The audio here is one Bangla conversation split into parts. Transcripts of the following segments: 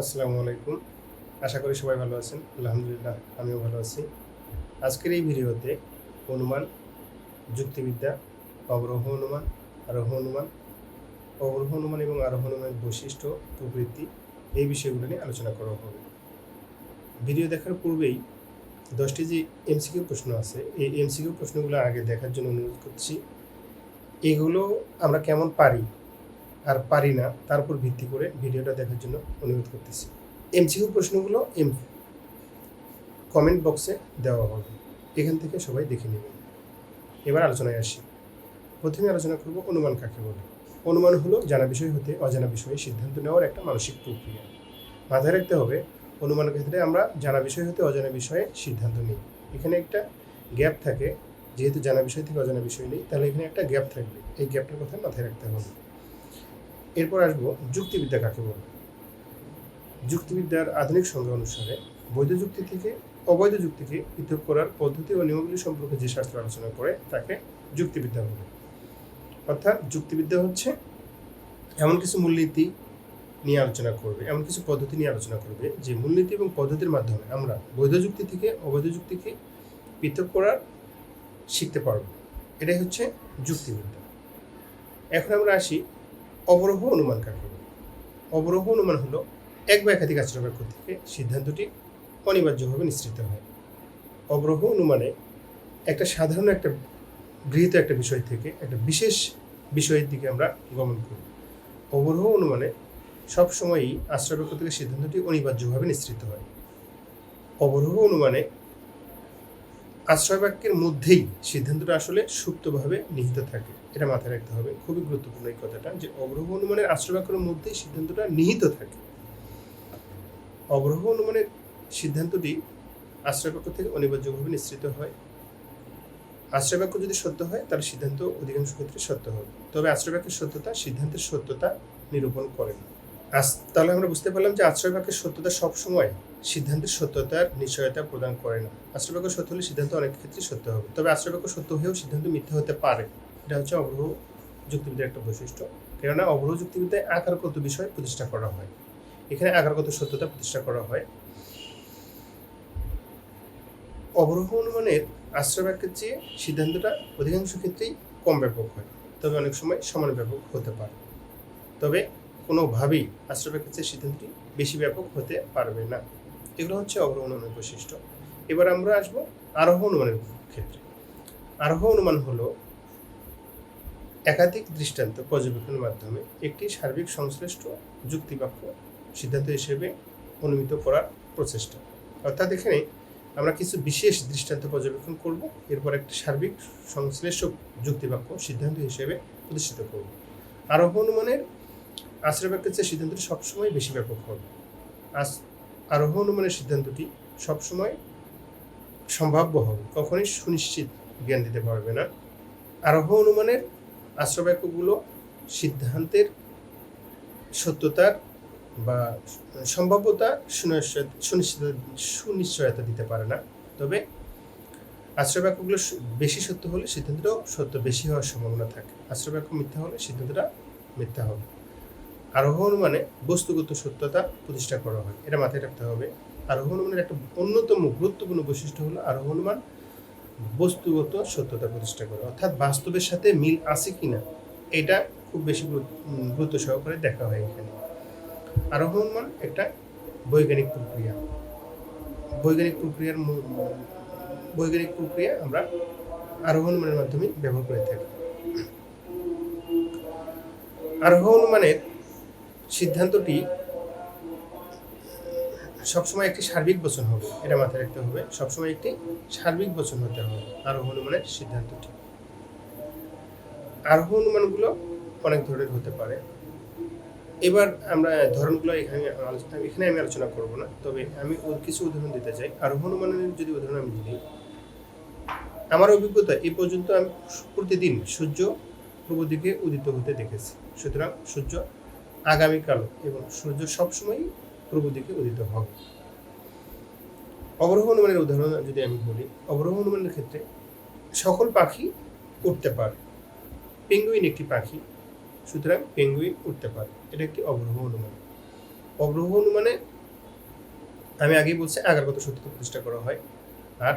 আসসালামু আলাইকুম। আশা করি সবাই ভালো আছেন। আলহামদুলিল্লাহ, আমিও ভালো আছি। আজকের এই ভিডিওতে অনুমান যুক্তিবিদ্যা অবরোহ অনুমান আরোহ অনুমান অবরোহ অনুমান এবং আরোহ অনুমানের বৈশিষ্ট্য, প্রবৃত্তি এই বিষয়গুলো নিয়ে আলোচনা করা হবে। ভিডিও দেখার পূর্বেই দশটি যে এমসিকিউ প্রশ্ন আছে, এই এমসিকিউ প্রশ্নগুলো আগে দেখার জন্য অনুরোধ করছি। এগুলো আমরা কেমন পারি আর পারি না, তার উপর ভিত্তি করে ভিডিওটা দেখার জন্য অনুরোধ করতেছি। এমসিকিউ প্রশ্নগুলো এম কমেন্ট বক্সে দেওয়া হবে। এখান থেকে সবাই দেখে নেবেন। এবার আলোচনায় আসি। প্রথমে আলোচনা করব অনুমান কাকে বলে? অনুমান হলো জানা বিষয় হতে অজানা বিষয়ে সিদ্ধান্ত নেওয়ার একটা মানসিক প্রক্রিয়া। মাথায় রাখতে হবে, অনুমানের ক্ষেত্রে আমরা জানা বিষয় হতে অজানা বিষয়ে সিদ্ধান্ত নিই। এখানে একটা গ্যাপ থাকে, যেহেতু জানা বিষয় থেকে অজানা বিষয় নেই, তাহলে এখানে একটা গ্যাপ থাকবে। এই গ্যাপটার কথা মাথায় রাখতে হবে। এরপর আসব যুক্তিবিদ্যা কাকে বলে? যুক্তিবিদ্যার আধুনিক সংজ্ঞা অনুসারে বৈধ যুক্তি থেকে অবৈধ যুক্তিকে পৃথক করার পদ্ধতি ও নিয়মগুলি সম্পর্কে যে শাস্ত্র আলোচনা করে তাকে যুক্তিবিদ্যা বলে। অর্থাৎ যুক্তিবিদ্যা হচ্ছে এমন কিছু মূলনীতি নিয়ে আলোচনা করবে, এমন কিছু পদ্ধতি নিয়ে আলোচনা করবে যে মূলনীতি এবং পদ্ধতির মাধ্যমে আমরা বৈধ যুক্তি থেকে অবৈধ যুক্তিকে পৃথক করার শিখতে পারব। এটাই হচ্ছে যুক্তিবিদ্যা। এখন আমরা আসি অবরোহ অনুমান কাকে বলে অবরোহ অনুমান হলো এক বা একাধিক আশ্রয়বাক্য থেকে সিদ্ধান্তটি অনিবার্যভাবে নিশ্চিত হয়। অবরোহ অনুমানে একটা সাধারণ একটা গৃহীত একটা বিষয় থেকে একটা বিশেষ বিষয়ের দিকে আমরা গমন করি। অবরোহ অনুমানে সবসময়ই আশ্রয়বাক্য থেকে সিদ্ধান্তটি অনিবার্যভাবে নিশ্চিত হয়। অবরোহ অনুমানে আশ্রয়বাক্যের মধ্যেই সিদ্ধান্তটা আসলে সুপ্তভাবে নিহিত থাকে। এটা মাথায় রাখতে হবে। খুবই গুরুত্বপূর্ণ এই কথাটা যে অগ্রহ অনুমানের আশ্রয়বাক্যের মধ্যেই সিদ্ধান্তটা নিহিত থাকে। অগ্রহ অনুমানের সিদ্ধান্তটি আশ্রয়বাক্য থেকে অনিবার্যভাবে নিশ্চিত হয়। আশ্রয়বাক্য যদি সত্য হয়, তাহলে সিদ্ধান্ত অধিকাংশ ক্ষেত্রে সত্য হবে। তবে আশ্রয়বাক্যের সত্যতা সিদ্ধান্তের সত্যতা নিরূপণ করে না। তাহলে আমরা বুঝতে পারলাম যে আশ্রয়বাক্যের সত্যতা সবসময় সিদ্ধান্তের সত্যতার নিশ্চয়তা প্রদান করে না। আশ্রয়বাক্য সত্য হলে সিদ্ধান্ত অনেক ক্ষেত্রে সত্য হবে। তবে আশ্রয়বাক্য সত্য হয়েও সিদ্ধান্ত মিথ্যা হতে পারে। এটা হচ্ছে অবরোহ যুক্তিবিদ্যার একটা বৈশিষ্ট্য। কেননা অবরোহ যুক্তিবিদ্যায় আকারগত বিষয় প্রতিষ্ঠা করা হয়। এখানে আকারগত সত্যতা প্রতিষ্ঠা করা হয়। অবরোহ অনুমানের আশ্রয়বাক্যের চেয়ে সিদ্ধান্তটা অধিকাংশ ক্ষেত্রেই কম ব্যাপক হয়, তবে অনেক সময় সমান ব্যাপক হতে পারে। তবে কোনোভাবেই আশ্রয়বাক্যের চেয়ে সিদ্ধান্তটি বেশি ব্যাপক হতে পারবে না। এগুলো হচ্ছে অবরোহ অনুমানের বৈশিষ্ট্য। এবার আমরা আসব আরোহ অনুমানের ক্ষেত্রে। আরোহ অনুমান হলো একাধিক দৃষ্টান্ত পর্যবেক্ষণের মাধ্যমে একটি সার্বিক সংশ্লিষ্ট যুক্তিবাক্য সিদ্ধান্ত হিসেবে অনুমিত করার প্রচেষ্টা। অর্থাৎ এখানে আমরা কিছু বিশেষ দৃষ্টান্ত পর্যবেক্ষণ করব, এরপর একটি সার্বিক সংশ্লিষ্ট যুক্তিবাক্য সিদ্ধান্ত হিসেবে প্রতিষ্ঠিত করব। আরোহ অনুমানের আশ্রয় আশ্রয়বাক্যের চেয়ে সিদ্ধান্তটি সবসময় বেশি ব্যাপক হবে। আরোহ অনুমানের সিদ্ধান্তটি সবসময় সম্ভাব্য হবে, কখনোই সুনিশ্চিত জ্ঞান দিতে পারবে না। আরোহ অনুমানের আশ্রয়বাক্যগুলো সিদ্ধান্তের সত্যতার বা সম্ভাব্যতা সুনিশ্চিত, সুনিশ্চয়তা দিতে পারে না। তবে আশ্রয়বাক্যগুলো বেশি সত্য হলে সিদ্ধান্তটাও সত্য বেশি হওয়ার সম্ভাবনা থাকে। আশ্রয়বাক্য মিথ্যা হলে সিদ্ধান্তটা মিথ্যা হবে। আরোহ অনুমানে বস্তুগত সত্যতা প্রতিষ্ঠা করা হয়। এটা মাথায় রাখতে হবে। আরোহ অনুমানের একটা অন্যতম গুরুত্বপূর্ণ বৈশিষ্ট্য হলো আরোহ অনুমান বস্তুগত সত্যতা প্রতিষ্ঠা করে। অর্থাৎ বাস্তবের সাথে মিল আছে কিনা, এটা খুব বেশি গুরুত্ব সহকারে দেখা হয় এখানে। আরোহ অনুমান একটা বৈজ্ঞানিক প্রক্রিয়া। বৈজ্ঞানিক প্রক্রিয়ার বৈজ্ঞানিক প্রক্রিয়া আমরা আরোহ অনুমানের মাধ্যমে ব্যবহার করে থাকি। আরোহ অনুমানের সিদ্ধান্তটি সবসময় একটি সার্বিক বচন হবে, এটা মাথায় রাখতে হবে। সবসময় একটি সার্বিক বচন হতে হবে, আরোহ অনুমানের সিদ্ধান্তটি। আরোহ অনুমানগুলো অনেক ধরনের হতে পারে। এবার আমরা ধরনগুলো এখানে আলোচনা, এখানে আমি আলোচনা করব না, তবে আমি ওর কিছু উদাহরণ দিতে চাই। আরোহ অনুমানের যদি উদাহরণ আমি দিই, আমার অভিজ্ঞতা এ পর্যন্ত আমি প্রতিদিন সূর্য পূর্ব দিকে উদিত হতে দেখেছি। সুতরাং সূর্য আগামীকাল এবং সূর্য সবসময় পূর্ব দিকে উদিত হবে অবরোহ অনুমানের উদাহরণ যদি আমি বলি অবরোহ অনুমানের ক্ষেত্রে সকল পাখি উঠতে পারে। পেঙ্গুইন একটি পাখি, সুতরাং পেঙ্গুইন উঠতে পারে। এটা একটি অবরোহ অনুমান অগ্রহ অনুমানে আমি আগেই বলছি, আগারগত সত্যতা প্রতিষ্ঠা করা হয়। আর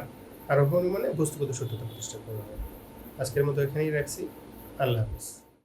আরোহ অনুমানে বস্তুগত সত্যতা প্রতিষ্ঠা করা হয়। আজকের মতো এখানেই রাখছি। আল্লাহ হাফিজ।